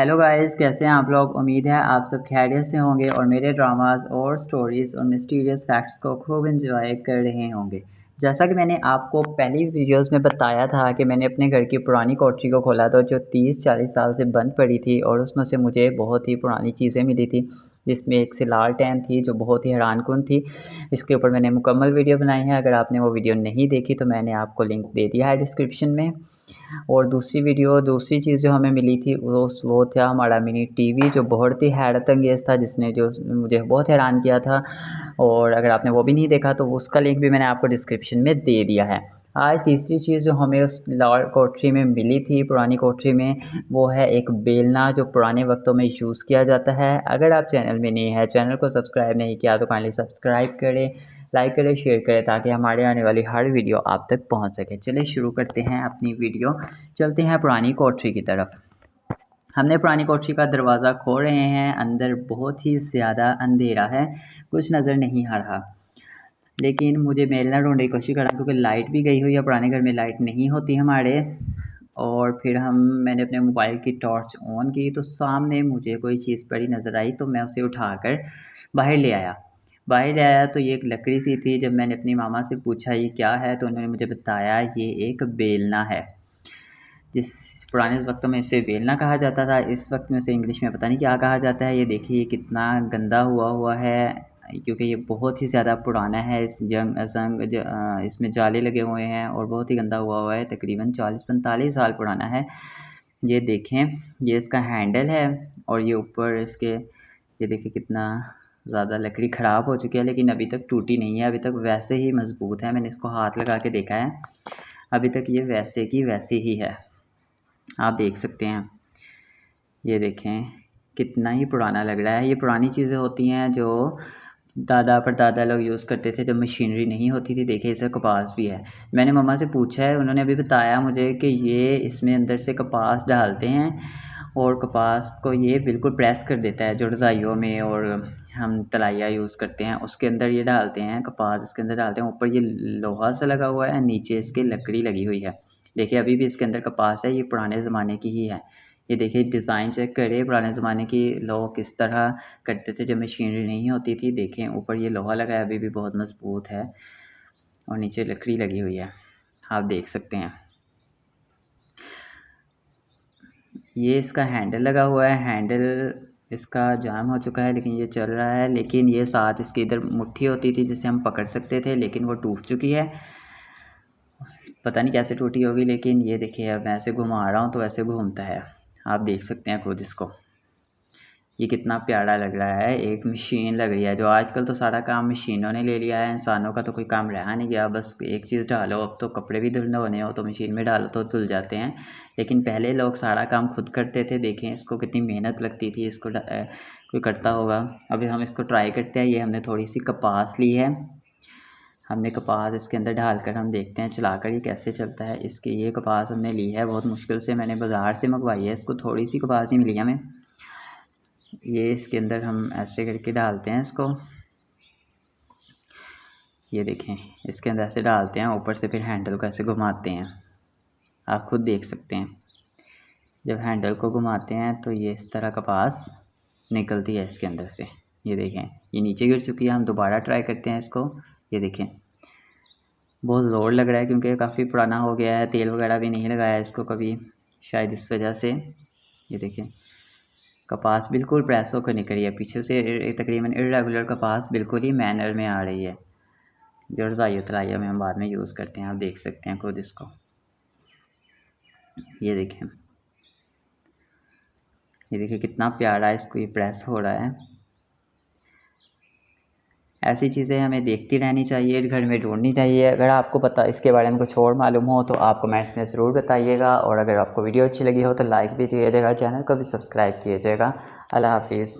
Hello guys कैसे हैं आप लोग? उम्मीद है आप सब खैरियत से होंगे और मेरे ड्रामास और स्टोरीज़ और मिस्टीरियस फैक्ट्स को खूब इंजॉय कर रहे होंगे। जैसा कि मैंने आपको पहली वीडियोस में बताया था कि मैंने अपने घर की पुरानी कोठरी को खोला था, जो 30-40 साल से बंद पड़ी थी और उसमें से मुझे बहुत ही पुरानी चीज़ें मिली थी। जिसमें एक सिलाल टैन थी, जो बहुत ही हैरान कन थी। इसके ऊपर मैंने मुकम्मल वीडियो बनाई है। अगर आपने वो वीडियो नहीं देखी तो मैंने आपको लिंक दे दिया है डिस्क्रिप्शन में। और दूसरी वीडियो दूसरी चीज़ जो हमें मिली थी, वो वो था हमारा मिनी टीवी जो बहुत ही हैरत अंगेज़ था, जिसने जो मुझे बहुत हैरान किया था। और अगर आपने वो भी नहीं देखा तो उसका लिंक भी मैंने आपको डिस्क्रिप्शन में दे दिया है। आज तीसरी चीज़ जो हमें उस लाल कोठरी में मिली थी, पुरानी कोठरी में, वो है एक बेलना, जो पुराने वक्तों में यूज़ किया जाता है। अगर आप चैनल में नहीं है, चैनल को सब्सक्राइब नहीं किया तो काइंडली सब्सक्राइब करें। लाइक करें शेयर करें ताकि हमारे आने वाली हर वीडियो आप तक पहुँच सके। चलिए शुरू करते हैं अपनी वीडियो चलते हैं पुरानी कोठरी की तरफ़। हमने पुरानी कोठरी का दरवाज़ा खोल रहे हैं। अंदर बहुत ही ज़्यादा अंधेरा है। कुछ नज़र नहीं आ रहा। लेकिन मुझे मेलना ढूँढने की कोशिश करा क्योंकि लाइट भी गई हुई है। पुराने घर में लाइट नहीं होती हमारे। और फिर हम, मैंने अपने मोबाइल की टॉर्च ऑन की तो सामने मुझे कोई चीज़ पड़ी नज़र आई तो मैं उसे उठाकर बाहर ले आया। बाहर आया तो ये एक लकड़ी सी थी। जब मैंने अपनी मामा से पूछा ये क्या है? तो उन्होंने मुझे बताया ये एक बेलना है। जिस पुराने वक्त में इसे बेलना कहा जाता था इस वक्त में इसे इंग्लिश में पता नहीं क्या कहा जाता है। ये देखिए ये कितना गंदा हुआ हुआ है क्योंकि ये बहुत ही ज़्यादा पुराना है। इस जंग संग ज, इसमें जाले लगे हुए हैं और बहुत ही गंदा हुआ हुआ है। तकरीबन चालीस पैंतालीस साल पुराना है। ये देखें ये इसका हैंडल है और ये ऊपर इसके ये देखिए कितना ज़्यादा लकड़ी ख़राब हो चुकी है, लेकिन अभी तक टूटी नहीं है, अभी तक वैसे ही मज़बूत है, मैंने इसको हाथ लगा के देखा है। अभी तक ये वैसे की वैसे ही है। आप देख सकते हैं। ये देखें, कितना ही पुराना लग रहा है। ये पुरानी चीज़ें होती हैं जो दादा पर दादा लोग यूज़ करते थे जब मशीनरी नहीं होती थी। देखिए, इसे कपास भी है। मैंने मम्मा से पूछा है, उन्होंने अभी बताया मुझे कि ये इसमें अंदर से कपास डालते हैं। और कपास को ये बिल्कुल प्रेस कर देता है, जो रज़ाइयों में और हम तलाइया यूज़ करते हैं, उसके अंदर ये डालते हैं, कपास इसके अंदर डालते हैं, ऊपर ये लोहा सा लगा हुआ है, नीचे इसके लकड़ी लगी हुई है। देखिए, अभी भी इसके अंदर कपास है, ये पुराने ज़माने की ही है। ये देखिए, डिज़ाइन चेक करें, पुराने ज़माने की लोग किस तरह करते थे, जब मशीनरी नहीं होती थी, देखें, ऊपर ये लोहा लगा है, अभी भी बहुत मज़बूत है और नीचे लकड़ी लगी हुई है, आप देख सकते हैं। ये इसका हैंडल लगा हुआ है, हैंडल इसका जाम हो चुका है, लेकिन ये चल रहा है, लेकिन ये साथ इसके इधर मुट्ठी होती थी जिसे हम पकड़ सकते थे, लेकिन वो टूट चुकी है। पता नहीं कैसे टूटी होगी, लेकिन ये देखिए, अब ऐसे घुमा रहा हूँ तो ऐसे घूमता है। आप देख सकते हैं खुद इसको। ये कितना प्यारा लग रहा है, एक मशीन लग रही है जो आजकल तो सारा काम मशीनों ने ले लिया है, इंसानों का तो कोई काम रहा नहीं गया, बस एक चीज़ डालो अब तो कपड़े भी धुलने होने हो तो मशीन में डालो तो धुल जाते हैं। लेकिन पहले लोग सारा काम खुद करते थे, देखें इसको कितनी मेहनत लगती थी, इसको कोई करता होगा। अभी हम इसको ट्राई करते हैं, ये हमने थोड़ी सी कपास ली है। हमने कपास इसके अंदर डालकर हम देखते हैं, चलाकर ये कैसे चलता है। इसकी ये कपास हमने ली है, बहुत मुश्किल से मैंने बाज़ार से मंगवाई है, इसको थोड़ी सी कपास ही मिली हमें। ये इसके अंदर हम ऐसे करके डालते हैं इसको। ये देखें, इसके अंदर ऐसे डालते हैं, ऊपर से फिर हैंडल को ऐसे घुमाते हैं। आप खुद देख सकते हैं। जब हैंडल को घुमाते हैं तो ये इस तरह कपास निकलती है इसके अंदर से। ये देखें, ये नीचे गिर चुकी है, हम दोबारा ट्राई करते हैं इसको। ये देखें, बहुत ज़ोर लग रहा है क्योंकि काफ़ी पुराना हो गया है, तेल वगैरह भी नहीं लगाया इसको कभी, शायद इस वजह से। ये देखें कपास बिल्कुल प्रेस होकर निकल रही है। पीछे से तकरीबन इरेगुलर कपास बिल्कुल ही मैनर में आ रही है। जो रज़ाई तलाइया में हम बाद में यूज़ करते हैं, आप देख सकते हैं खुद इसको। ये देखें। ये देखिए कितना प्यारा इसको ये प्रेस हो रहा है। ऐसी चीज़ें हमें देखती रहनी चाहिए घर में ढूंढनी चाहिए। अगर आपको पता, इसके बारे में कुछ और मालूम हो तो आप कमेंट्स में ज़रूर बताइएगा। और अगर आपको वीडियो अच्छी लगी हो तो लाइक भी कीजिएगा, चैनल को भी सब्सक्राइब कीजिएगा। अल्लाह हाफिज़।